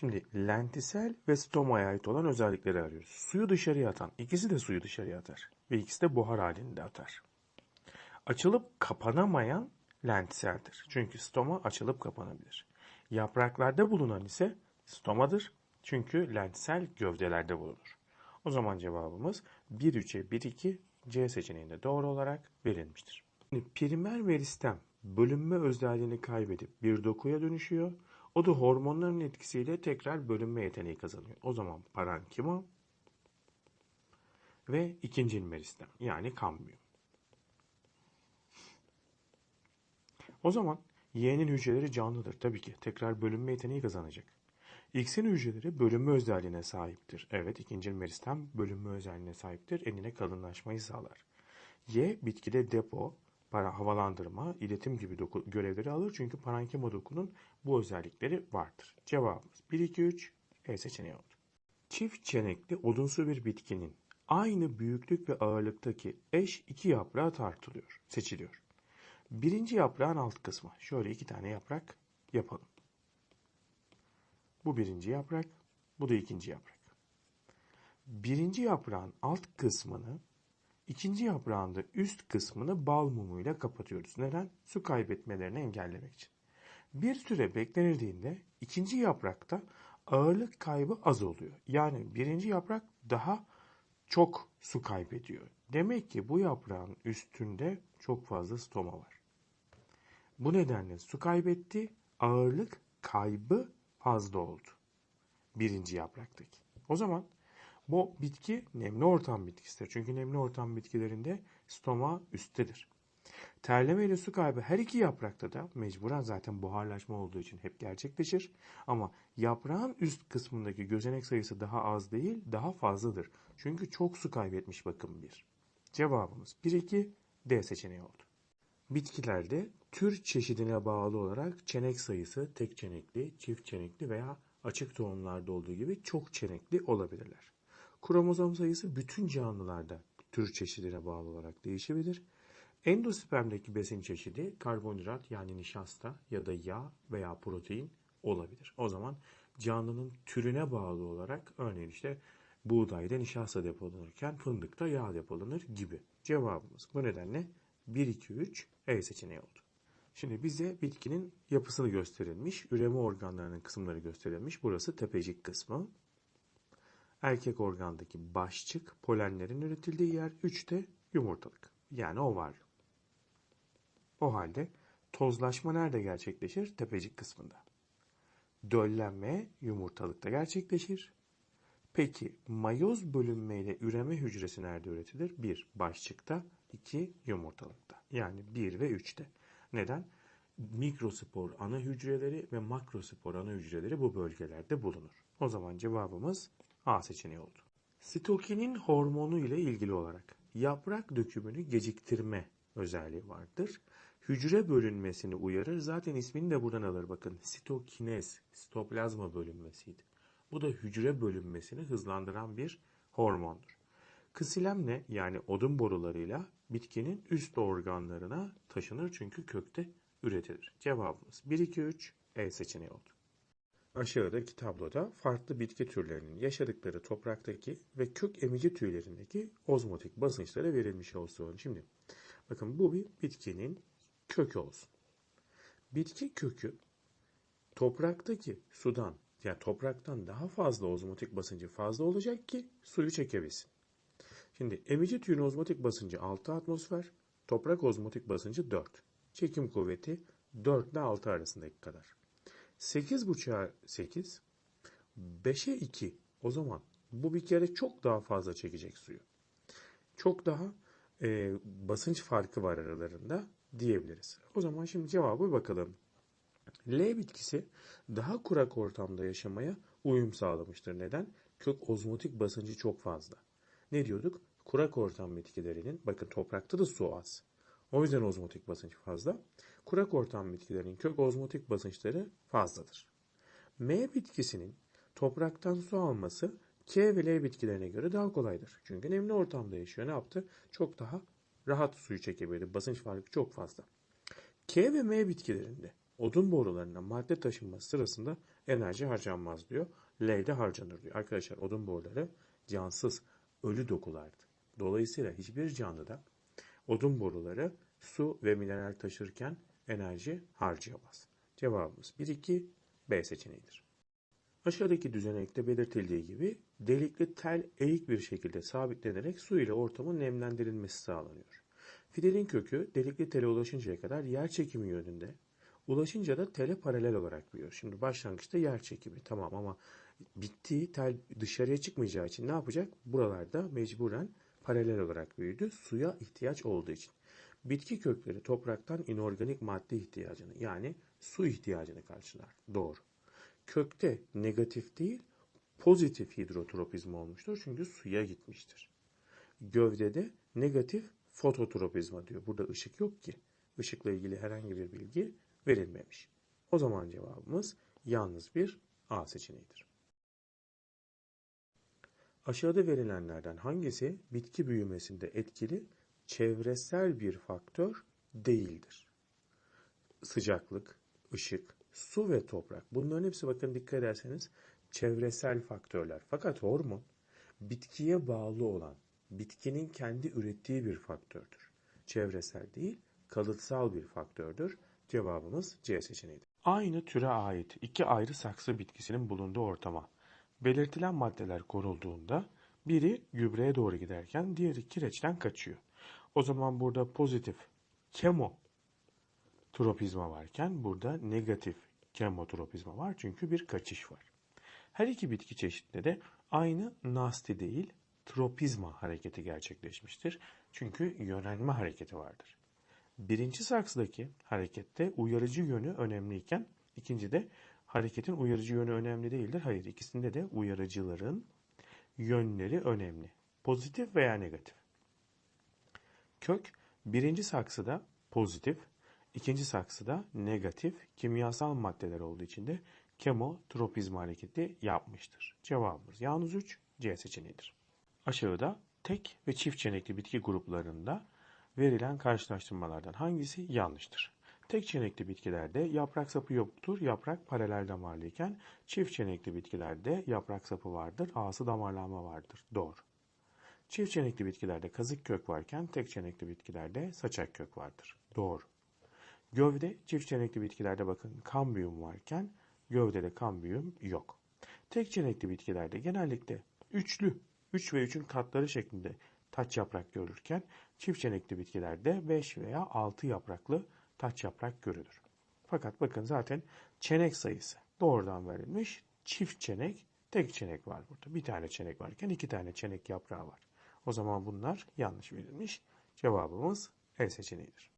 Şimdi lentisel ve stomaya ait olan özellikleri arıyoruz. Suyu dışarıya atan, ikisi de suyu dışarıya atar. Ve ikisi de buhar halinde atar. Açılıp kapanamayan lentiseldir. Çünkü stoma açılıp kapanabilir. Yapraklarda bulunan ise stomadır. Çünkü lentisel gövdelerde bulunur. O zaman cevabımız 1-3'e 1-2 C seçeneğinde doğru olarak verilmiştir. Şimdi primer meristem bölünme özelliğini kaybedip bir dokuya dönüşüyor. O da hormonların etkisiyle tekrar bölünme yeteneği kazanıyor. O zaman parankima ve ikinci meristem yani kambium. O zaman Y'nin hücreleri canlıdır tabii ki. Tekrar bölünme yeteneği kazanacak. X'in hücreleri bölünme özelliğine sahiptir. Evet ikinci meristem bölünme özelliğine sahiptir. Enine kalınlaşmayı sağlar. Y bitkide depo, para havalandırma, iletim gibi doku, görevleri alır. Çünkü parankima dokunun bu özellikleri vardır. Cevabımız 1, 2, 3 E seçeneği oldu. Çift çenekli odunsu bir bitkinin aynı büyüklük ve ağırlıktaki eş iki yaprağı tartılıyor, seçiliyor. Birinci yaprağın alt kısmı. Şöyle iki tane yaprak yapalım. Bu birinci yaprak, bu da ikinci yaprak. Birinci yaprağın alt kısmını, ikinci yaprağın da üst kısmını bal mumuyla kapatıyoruz. Neden? Su kaybetmelerini engellemek için. Bir süre beklenildiğinde ikinci yaprakta ağırlık kaybı az oluyor. Yani birinci yaprak daha çok su kaybediyor. Demek ki bu yaprağın üstünde çok fazla stoma var. Bu nedenle su kaybetti, ağırlık kaybı fazla oldu. Birinci yapraktaki. O zaman bu bitki nemli ortam bitkisidir. Çünkü nemli ortam bitkilerinde stoma üsttedir. Terleme ile su kaybı her iki yaprakta da mecburen zaten buharlaşma olduğu için hep gerçekleşir. Ama yaprağın üst kısmındaki gözenek sayısı daha az değil, daha fazladır. Çünkü çok su kaybetmiş bakın bir. Cevabımız 1-2 D seçeneği oldu. Bitkilerde tür çeşidine bağlı olarak çenek sayısı tek çenekli, çift çenekli veya açık tohumlarda olduğu gibi çok çenekli olabilirler. Kromozom sayısı bütün canlılarda tür çeşidine bağlı olarak değişebilir. Endospermdeki besin çeşidi karbonhidrat yani nişasta ya da yağ veya protein olabilir. O zaman canlının türüne bağlı olarak örneğin işte buğdayda nişasta depolanırken fındıkta yağ depolanır gibi. Cevabımız bu nedenle 1, 2, 3 E seçeneği oldu. Şimdi bize bitkinin yapısını gösterilmiş, üreme organlarının kısımları gösterilmiş. Burası tepecik kısmı. Erkek organdaki başçık, polenlerin üretildiği yer 3'te yumurtalık. Yani ovaryum. O halde tozlaşma nerede gerçekleşir? Tepecik kısmında. Döllenme yumurtalıkta gerçekleşir. Peki mayoz bölünmeyle üreme hücresi nerede üretilir? 1. Başçıkta, 2. Yumurtalıkta. Yani 1 ve 3'te. Neden? Mikrospor ana hücreleri ve makrospor ana hücreleri bu bölgelerde bulunur. O zaman cevabımız A seçeneği oldu. Sitokinin hormonu ile ilgili olarak yaprak dökümünü geciktirme özelliği vardır. Hücre bölünmesini uyarır. Zaten ismini de buradan alır bakın. Sitokinez, sitoplazma bölünmesiydi. Bu da hücre bölünmesini hızlandıran bir hormondur. Kısilemle yani odun borularıyla bitkinin üst organlarına taşınır çünkü kökte üretilir. Cevabımız 1, 2, 3 E seçeneği oldu. Aşağıdaki tabloda farklı bitki türlerinin yaşadıkları topraktaki ve kök emici tüylerindeki ozmotik basınçları verilmiş olsun. Şimdi bakın bu bir bitkinin kökü olsun. Bitki kökü topraktaki sudan yani topraktan daha fazla ozmotik basıncı fazla olacak ki suyu çekebilsin. Şimdi emici tüyün ozmotik basıncı 6 atmosfer, toprak ozmotik basıncı 4. Çekim kuvveti 4 ile 6 arasındaki kadar. 8.5'a 8, 5'e 2 o zaman bu bir kere çok daha fazla çekecek suyu. Çok daha e, basınç farkı var aralarında diyebiliriz. O zaman şimdi cevabı bakalım. L bitkisi daha kurak ortamda yaşamaya uyum sağlamıştır. Neden? Kök ozmotik basıncı çok fazla. Ne diyorduk? Kurak ortam bitkilerinin, bakın toprakta da su az. O yüzden ozmotik basınç fazla. Kurak ortam bitkilerinin kök ozmotik basınçları fazladır. M bitkisinin topraktan su alması K ve L bitkilerine göre daha kolaydır. Çünkü nemli ortamda yaşıyor. Ne yaptı? Çok daha rahat suyu çekebildi. Basınç farkı çok fazla. K ve M bitkilerinde odun borularına madde taşınması sırasında enerji harcanmaz diyor. L'de harcanır diyor. Arkadaşlar odun boruları cansız, ölü dokulardı. Dolayısıyla hiçbir canlıda odun boruları su ve mineral taşırken enerji harcayamaz. Cevabımız 1-2 B seçeneğidir. Aşağıdaki düzenekte belirtildiği gibi delikli tel eğik bir şekilde sabitlenerek su ile ortamın nemlendirilmesi sağlanıyor. Fidelin kökü delikli tele ulaşıncaya kadar yer çekimi yönünde, ulaşınca da tele paralel olarak büyüyor. Şimdi başlangıçta yer çekimi tamam ama bittiği tel dışarıya çıkmayacağı için ne yapacak? Buralarda mecburen paralel olarak büyüdü suya ihtiyaç olduğu için. Bitki kökleri topraktan inorganik madde ihtiyacını yani su ihtiyacını karşılar. Doğru. Kökte negatif değil pozitif hidrotropizma olmuştur çünkü suya gitmiştir. Gövdede negatif fototropizma diyor. Burada ışık yok ki. Işıkla ilgili herhangi bir bilgi verilmemiş. O zaman cevabımız yalnız bir A seçeneğidir. Aşağıda verilenlerden hangisi bitki büyümesinde etkili çevresel bir faktör değildir? Sıcaklık, ışık, su ve toprak. Bunların hepsi bakın dikkat ederseniz çevresel faktörler. Fakat hormon bitkiye bağlı olan, bitkinin kendi ürettiği bir faktördür. Çevresel değil, kalıtsal bir faktördür. Cevabımız C seçeneğidir. Aynı türe ait iki ayrı saksı bitkisinin bulunduğu ortama belirtilen maddeler korulduğunda biri gübreye doğru giderken diğeri kireçten kaçıyor. O zaman burada pozitif kemo tropizma varken burada negatif kemotropizma var çünkü bir kaçış var. Her iki bitki çeşidinde de aynı nasti değil tropizma hareketi gerçekleşmiştir. Çünkü yönelme hareketi vardır. Birinci saksıdaki harekette uyarıcı yönü önemliyken ikincide hareketin uyarıcı yönü önemli değildir. Hayır ikisinde de uyarıcıların yönleri önemli. Pozitif veya negatif. Kök birinci saksıda pozitif, ikinci saksıda negatif kimyasal maddeler olduğu için de kemotropizma hareketi yapmıştır. Cevabımız yalnız 3 C seçeneğidir. Aşağıda tek ve çift çenekli bitki gruplarında verilen karşılaştırmalardan hangisi yanlıştır? Tek çenekli bitkilerde yaprak sapı yoktur, yaprak paralel damarlıyken çift çenekli bitkilerde yaprak sapı vardır, ağası damarlanma vardır. Doğru. Çift çenekli bitkilerde kazık kök varken tek çenekli bitkilerde saçak kök vardır. Doğru. Gövde çift çenekli bitkilerde bakın kambiyum varken gövdede kambiyum yok. Tek çenekli bitkilerde genellikle üçlü, 3 ve 3'ün katları şeklinde taç yaprak görürken çift çenekli bitkilerde 5 veya 6 yapraklı taç yaprak görülür. Fakat bakın zaten çenek sayısı doğrudan verilmiş. Çift çenek, tek çenek var burada. Bir tane çenek varken iki tane çenek yaprağı var. O zaman bunlar yanlış verilmiş. Cevabımız E seçeneğidir.